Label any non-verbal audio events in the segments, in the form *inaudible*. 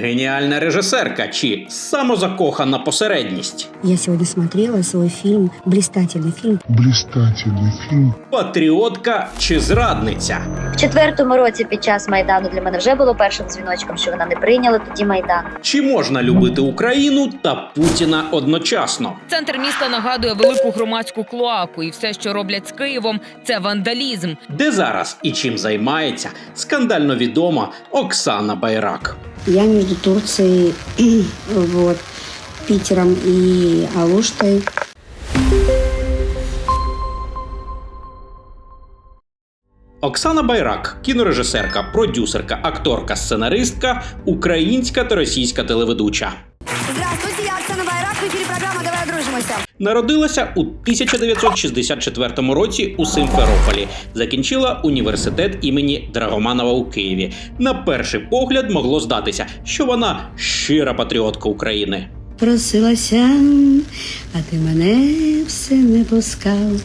геніальна режисерка чи самозакохана посередність, Я сегодня смотрела свой фильм, блистательный фильм. блистательный фильм. патріотка чи зрадниця. В четвертому році під час майдану для мене вже було першим дзвіночком, що вона не прийняла тоді майдан. Чи можна любити Україну та Путіна одночасно? Центр міста нагадує велику громадську клоаку, і все, що роблять з Києвом, це вандалізм. Де зараз і чим займається скандально відома Оксана Байрак. Я между Турцией, *clears throat* вот, Питером и Алуштой. Оксана Байрак, кінорежисерка, продюсерка, акторка, сценаристка, українська та російська телеведуча. Народилася у 1964 році у Симферополі. Закінчила університет імені Драгоманова у Києві. На перший погляд могло здатися, що вона щира патріотка України. Просилася, а ти мене все не пускав.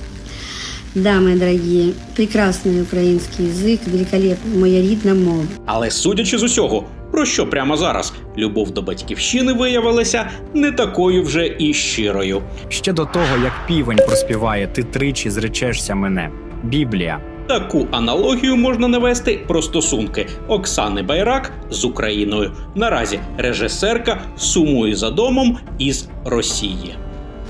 Да, мои дорогие, прекрасный украинский язык, великолепный, моя рідна мова. Але судячи з усього, про що прямо зараз, любов до батьківщини виявилася не такою вже і щирою. Ще до того, як півень проспіває, ти тричі зречешся мене. Біблія. Таку аналогію можна навести про стосунки Оксани Байрак з Україною. Наразі режисерка сумує за домом із Росії.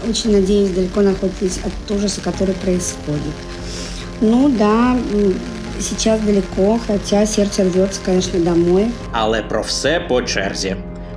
Очень надеюсь, далеко находитесь от ужаса, который происходит. Ну да, сейчас далеко, хотя сердце рвется, конечно, домой. Але про все по черзі.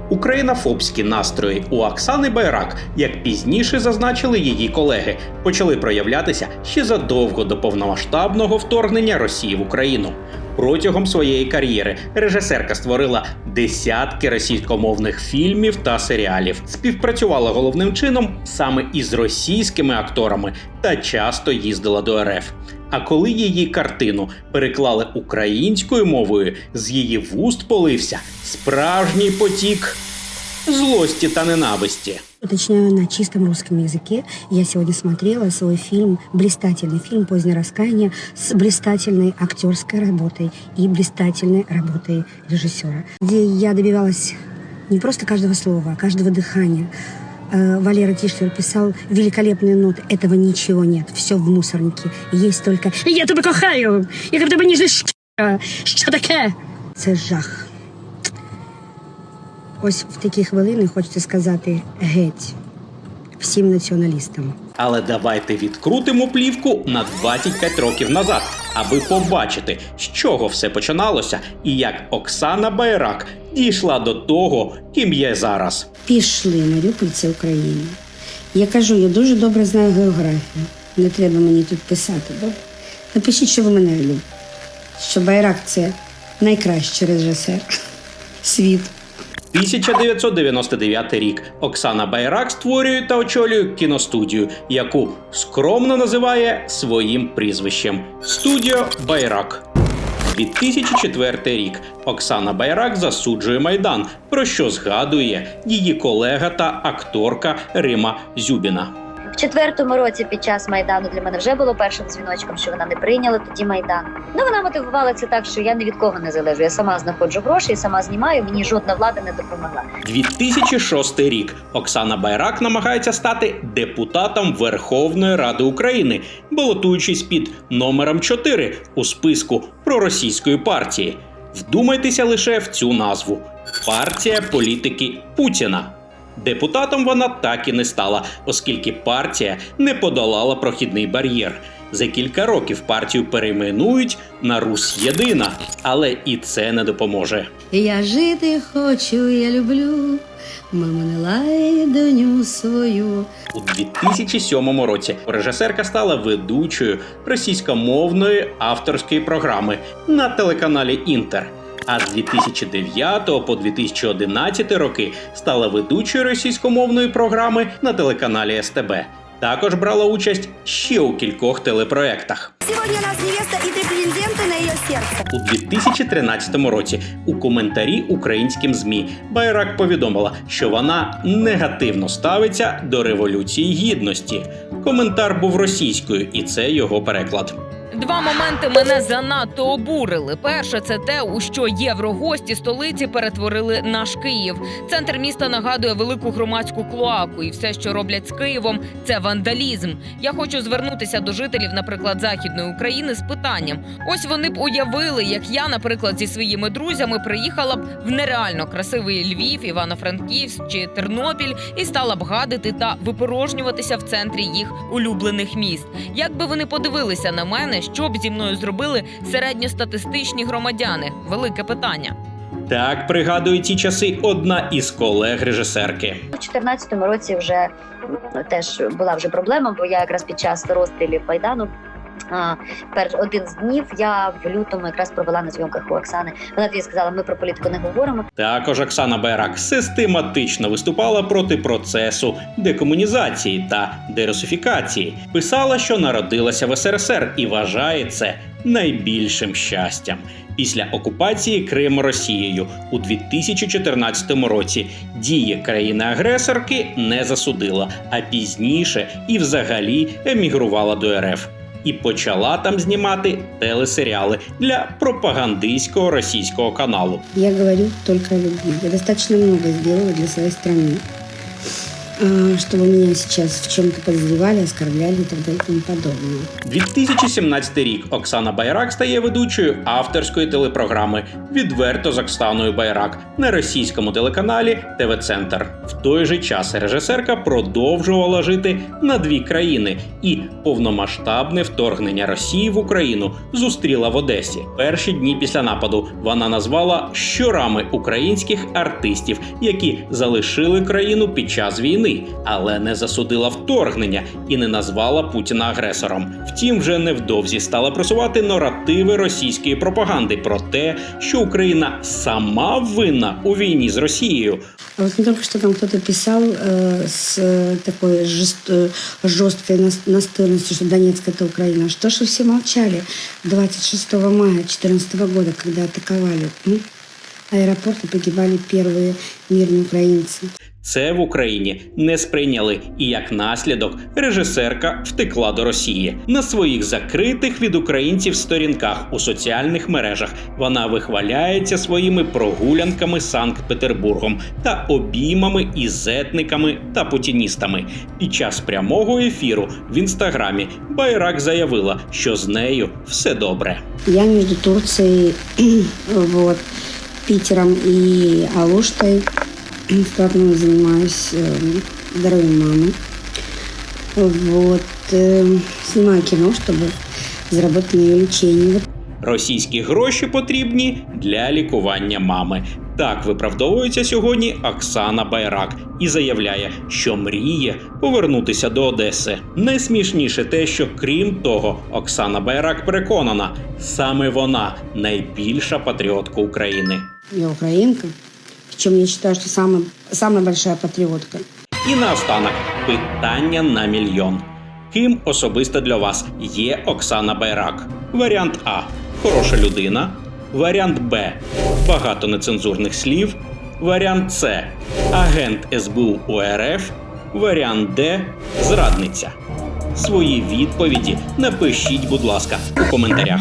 Українофобські настрої у Оксани Байрак, як пізніше зазначили її колеги, почали проявлятися ще задовго до повномасштабного вторгнення Росії в Україну. Протягом своєї кар'єри режисерка створила десятки російськомовних фільмів та серіалів, співпрацювала головним чином саме із російськими акторами та часто їздила до РФ. А коли її картину переклали українською мовою, з її вуст полився справжній потік злості та ненависті. Уточняю на чистом русском языке. Я сегодня смотрела свой фильм, блистательный фильм «Позднее раскаяние» с блистательной актерской работой и блистательной работой режиссера, где я добивалась не просто каждого слова, а каждого дыхания. Э, Валера Тишлер писал великолепные ноты. Этого ничего нет. Все в мусорнике. Есть только «Я тебе кохаю! Я тебе ніжна щ**а! Що таке?» Це жах. Ось в такі хвилини хочеться сказати геть всім націоналістам. Але давайте відкрутимо плівку на 25 років назад, аби побачити, з чого все починалося і як Оксана Байрак дійшла до того, ким є зараз. Пішли Маріуполь, це Україна. Я кажу, я дуже добре знаю географію. Не треба мені тут писати. Добре? Напишіть, що ви мене любите. Що Байрак це найкращий режисер *laughs* світу. 1999 рік Оксана Байрак створює та очолює кіностудію, яку скромно називає своїм прізвищем Студіо Байрак. 2004 рік Оксана Байрак засуджує Майдан, про що згадує її колега та акторка Рима Зюбіна. В четвертому році під час майдану для мене вже було першим дзвіночком, що вона не прийняла тоді майдан. Ну вона мотивувала це так, що я ні від кого не залежу. Я сама знаходжу гроші, сама знімаю. Мені жодна влада не допомогла. 2006 рік Оксана Байрак намагається стати депутатом Верховної Ради України, балотуючись під номером 4 у списку проросійської партії. Вдумайтеся лише в цю назву: партія політики Путіна. Депутатом вона так і не стала, оскільки партія не подолала прохідний бар'єр. За кілька років партію перейменують на Русь Єдина, але і це не допоможе. Я жити хочу, я люблю. Лай доню свою. У 2007 році режисерка стала ведучою російськомовної авторської програми на телеканалі Інтер. А з 2009 по 2011 роки стала ведучою російськомовної програми на телеканалі СТБ. Також брала участь ще у кількох телепроектах. Сегодня у нас невеста и три претендента на ее сердце. У 2013 році у коментарі українським змі Байрак повідомила, що вона негативно ставиться до революції гідності. Коментар був російською, і це його переклад. Два моменти мене занадто обурили. Перше, це те, у що єврогості столиці перетворили наш Київ. Центр міста нагадує велику громадську клоаку, і все, що роблять з Києвом, це вандалізм. Я хочу звернутися до жителів, наприклад, західної України з питанням. Ось вони б уявили, як я, наприклад, зі своїми друзями приїхала б в нереально красивий Львів, Івано-Франківськ чи Тернопіль і стала б гадити та випорожнюватися в центрі їх улюблених міст. Як би вони подивилися на мене, що б зі мною зробили середньостатистичні громадяни? Велике питання. Так пригадує ті часи одна із колег режисерки. У 2014 році вже м, теж була вже проблема, бо я якраз під час розстрілів Майдану. А, пер один з днів я в лютому якраз провела на зйомках у Оксани. Вона тоді сказала, ми про політику не говоримо. Також Оксана Байрак систематично виступала проти процесу декомунізації та дерусифікації. Писала, що народилася в СРСР і вважає це найбільшим щастям. Після окупації Криму Росією у 2014 році дії країни-агресорки не засудила, а пізніше і взагалі емігрувала до РФ. І почала там знімати телесеріали для пропагандистського російського каналу. Я говорю только о любви. Я достатньо много зробила для своєї страны, а, чтобы меня сейчас в чем-то подозревали, оскорбляли и так далее и тому подобное. 2017 рік Оксана Байрак стає ведучою авторської телепрограми Відверто з Оксаною Байрак на російському телеканалі ТВ Центр. В той же час режисерка продовжувала жити на дві країни і повномасштабне вторгнення Росії в Україну зустріла в Одесі. Перші дні після нападу вона назвала щурами українських артистів, які залишили країну під час війни, але не засудила вторгнення і не назвала Путіна агресором. Втім, вже невдовзі стала просувати наративи російської пропаганди про те, що Україна сама винна у війні з Росією. А вот мне только что там кто-то писал э, с э, такой жест, э, жесткой нас- настырностью, что Донецк это Украина. Что ж вы все молчали 26 мая 2014 года, когда атаковали м? аэропорт и погибали первые мирные украинцы? Це в Україні не сприйняли, і як наслідок режисерка втекла до Росії на своїх закритих від українців сторінках у соціальних мережах. Вона вихваляється своїми прогулянками Санкт-Петербургом та обіймами із етниками та путіністами. Під час прямого ефіру в інстаграмі Байрак заявила, що з нею все добре. Я между Турцией, вот, *clears throat* Питером и Алуштой вплотную занимаюсь э, здоровьем мамы. Вот, э, снимаю кино, чтобы заработать на ее лечение. Вот Російські гроші потрібні для лікування мами. Так виправдовується сьогодні Оксана Байрак і заявляє, що мріє повернутися до Одеси. Найсмішніше те, що крім того, Оксана Байрак переконана, саме вона найбільша патріотка України. Я украинка, причем я считаю, что самая, самая большая патриотка. І наостанок питання на мільйон. Ким особисто для вас є Оксана Байрак? Варіант А хороша людина. Варіант Б багато нецензурних слів. Варіант С агент СБУ УРФ. Варіант Д зрадниця. Свої відповіді напишіть, будь ласка, у коментарях.